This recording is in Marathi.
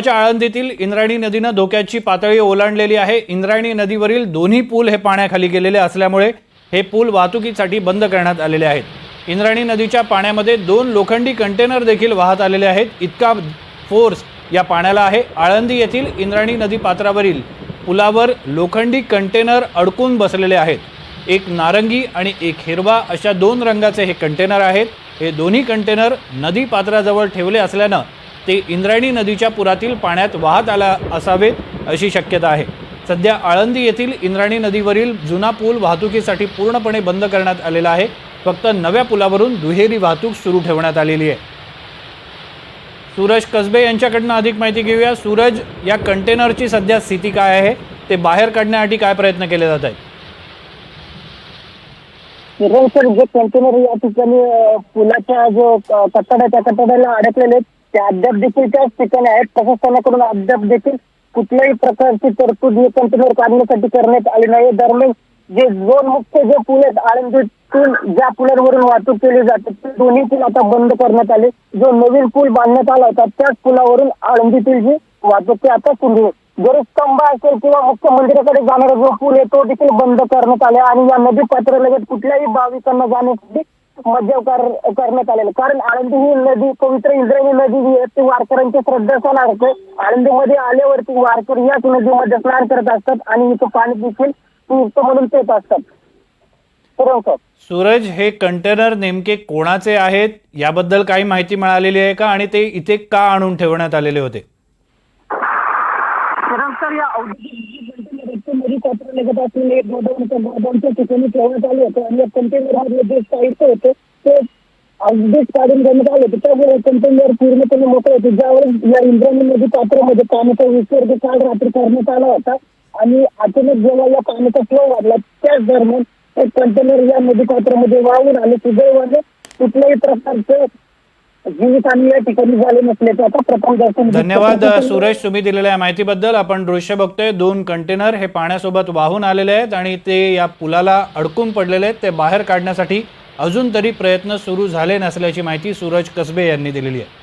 च्या आळंदीतील इंद्रायणी नदीनं धोक्याची पातळी ओलांडलेली आहे. इंद्रायणी नदीवरील दोन्ही पूल हे पाण्याखाली गेलेले असल्यामुळे हे पूल वाहतुकीसाठी बंद करण्यात आलेले आहेत. इंद्रायणी नदीच्या पाण्यामध्ये दोन लोखंडी कंटेनर देखील वाहत आलेले आहेत. इतका फोर्स या पाण्याला आहे. आळंदी येथील इंद्रायणी नदी पात्रावरील पुलावर लोखंडी कंटेनर अडकून बसलेले आहेत. एक नारंगी आणि एक हिरवा अशा दोन रंगाचे हे कंटेनर आहेत. हे दोन्ही कंटेनर नदी पात्राजवळ ठेवले असल्यानं ते इंद्रायणी नदीच्या पुरातील पाण्यात वाहत आला असावेत अशी शक्यता आहे. सध्या आळंदी येथील इंद्रायणी नदीवरील जुना पूल वाहतुकीसाठी पूर्णपणे बंद करण्यात आलेला आहे. फक्त नव्या पुलावरून दुहेरी वाहतूक सुरू ठेवण्यात आलेली आहे. सूरज कसबे यांच्याकडनं अधिक माहिती घेऊया. सूरज या कंटेनरची सध्या स्थिती काय आहे? ते बाहेर काढण्यासाठी काय प्रयत्न केले जात आहेत? सर जे कंटेनर या ठिकाणी पुलाच्या जो क- आहे त्या कट्ट्याला अडकलेले आहेत, ते अद्याप देखील त्याच ठिकाणी आहेत. प्रशासनाकडून अद्याप देखील कुठल्याही प्रकारची तरतूद हे कंटेनर काढण्यासाठी करण्यात आली नाही. दरम्यान जे दोन मुख्य जे पूल आहेत आळंदीतून ज्या पुलांवरून वाहतूक केली जाते ते दोन्ही पूल आता बंद करण्यात आले. जो नवीन पूल बांधण्यात आला होता त्याच पुलावरून आळंदीतील जी वाहतूक ती आता सुरू आहे. स्तंभ असेल किंवा मुख्य मंदिराकडे जाणारा जो पूल आहे तो देखील बंद करण्यात आला आणि या नदी पात्रालगत कुठल्याही भाविकांना जाण्यासाठी मज्जाव कर- करण्यात आलेला. कारण आळंदी ही नदी पवित्र इंद्रायणी नदी जी आहे ती वारकऱ्यांचे श्रद्धास्थान आहे. आळंदीमध्ये आल्यावरती वारकरी याच नदीमध्ये स्नान करत असतात आणि इथं पाणी देखील तीर्थ म्हणून पेत असतात. सूरज हे कंटेनर नेमके कोणाचे आहेत? याबद्दल काही माहिती मिळालेली आहे का? आणि ते इथे का आणून ठेवण्यात आलेले होते? तर या औद्योगिक नदी पात्रालगत असलेले एक गोदावरीच्या गोदामच्या ठिकाणी ठेवण्यात आले होते आणि या कंटेनर मधले जे साहित्य होते ते अगदीच काढून देण्यात आले होते. त्यामुळे कंटेनर पूर्णपणे मोठे होते. ज्यावेळेस या इंद्रायणी नदी पात्रामध्ये पाण्याचा विसर्ग काल रात्री करण्यात आला होता आणि अचानक जेव्हा या पाण्याचा फ्लो वाढला त्याच दरम्यान एक कंटेनर या नदी पात्रामध्ये वाहून आले सुदैवाने कुठल्याही प्रकारचं जीवितहानी या ठिकाणी झाले नसल्याचं आता प्रथम दर्शन धन्यवाद सुरेश तुम्ही दिलेल्या माहितीबद्दल. आपण दृश्य बघतोय दोन कंटेनर हे पाण्यासोबत वाहून आलेले आहेत आणि ते या पुलाला अडकून पडलेले आहेत. ते बाहेर काढण्यासाठी अजून तरी प्रयत्न सुरू झाले नसल्याची माहिती सूरज कसबे यांनी दिलेली आहे.